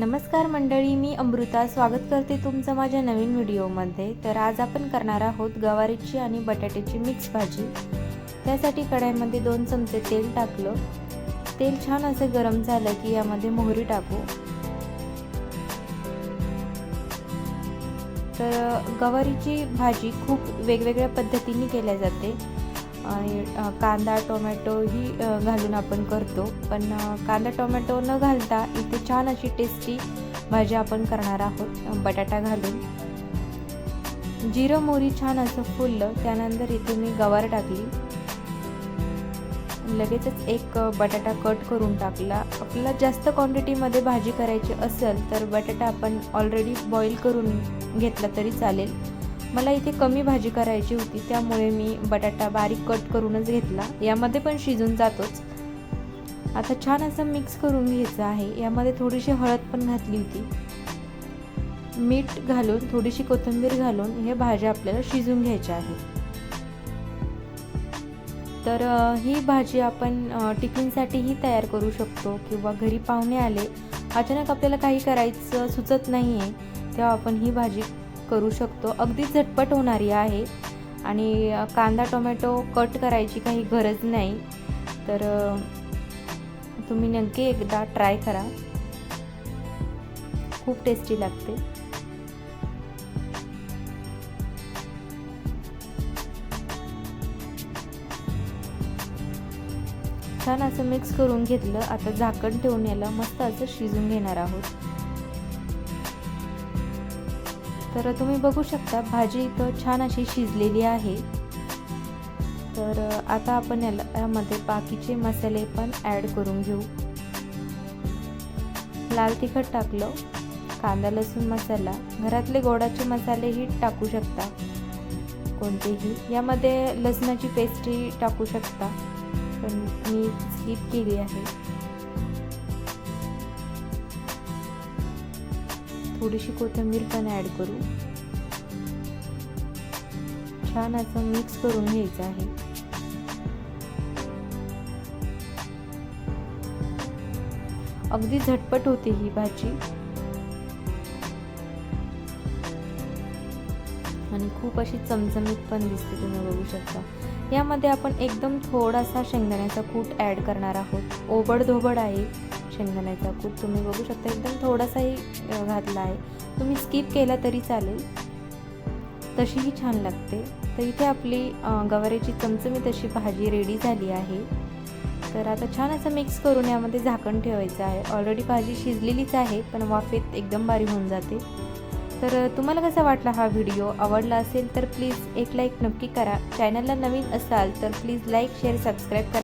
नमस्कार मंडळी मी अमृता. स्वागत करते तुमचं माझ्या नवीन व्हिडिओमध्ये. तर आज आपण करणार आहोत गवारीची आणि बटाट्याची मिक्स भाजी. त्यासाठी कढाईमध्ये दोन चमचे तेल टाकलं. तेल छान असं गरम झालं की यामध्ये मोहरी टाकू. तर गवारीची भाजी खूप वेगवेगळ्या पद्धतीने केल्या जाते. आणि कांदा टोमॅटो ही घालून आपण करतो. पण कांदा टोमॅटो न घालता इथे छान अशी टेस्टी भाजी आपण करणार आहोत. बटाटा घालून. जिरं मोरी छान असं फुललं त्यानंतर इथे मी गवार टाकली. लगेचच एक बटाटा कट करून टाकला. आपल्याला जास्त क्वांटिटीमध्ये भाजी करायची असेल तर बटाटा आपण ऑलरेडी बॉईल करून घेतला तरी चालेल. मला इथे कमी भाजी करायची होती त्यामुळे मी बटाटा बारीक कट करूनच घेतला. यामध्ये पण शिजून जातोच. आता छान असं मिक्स करून घ्यायचं आहे. यामध्ये थोडीशी हळद पण घातली होती. मीठ घालून थोडीशी कोथिंबीर घालून हे भाज्या आपल्याला शिजून घ्यायच्या आहेत. तर ही भाजी आपण टिफिनसाठीही तयार करू शकतो किंवा घरी पाहुणे आले अचानक आपल्याला काही करायचं सुचत नाही आहे तेव्हा आपण ही भाजी करू शकतो. अगदी झटपट होणारी आहे. आणि कांदा टोमॅटो कट करायची काही गरज नाही. तर तुम्ही नक्की एकदा ट्राय करा. खूप टेस्टी लागते. छान असं मिक्स करून घेतलं. आता झाकण ठेवून याला मस्त असं शिजून घेणार आहोत. तर तुम्ही बघू शकता भाजी इथं छान अशी शिजलेली आहे. तर आता आपण याला यामध्ये बाकीचे मसाले पण ॲड करून घेऊ. लाल तिखट टाकलं कांदा लसूण मसाला. घरातले गोडाचे मसालेही टाकू शकता. कोणतेही. यामध्ये लसणाची पेस्टही टाकू शकता. पण मी स्किप केली आहे. थोडीशी कोथिंबीर पण ॲड करू. छान असं मिक्स करून घ्यायचं आहे. अगदी झटपट होते ही भाजी. आणि खूप अशी चमचमीत पण दिसते तुम्ही बघू शकता. यामध्ये आपण एकदम थोडासा शेंगदाण्याचा कूट ॲड करणार आहोत. ओबड धोबड आहे शेंगदाण्याचा कूट. तुम्ही बघू शकता एकदम थोडासाही घातला आहे. तुम्ही स्किप केला तरी चालेल. तशीही छान लागते. तर इथे आपली गवारीची चमचमी तशी भाजी रेडी झाली आहे. तर आता छान असं मिक्स करून यामध्ये झाकण ठेवायचं आहे. ऑलरेडी भाजी शिजलेलीच आहे पण वाफेत एकदम बारी होऊन जाते. तर तुम्हाला कसा वाटला हा व्हिडिओ? आवडला असेल तर प्लीज एक लाईक नक्की करा. चॅनलला नवीन असाल तर प्लीज लाईक शेअर सबस्क्राईब करा.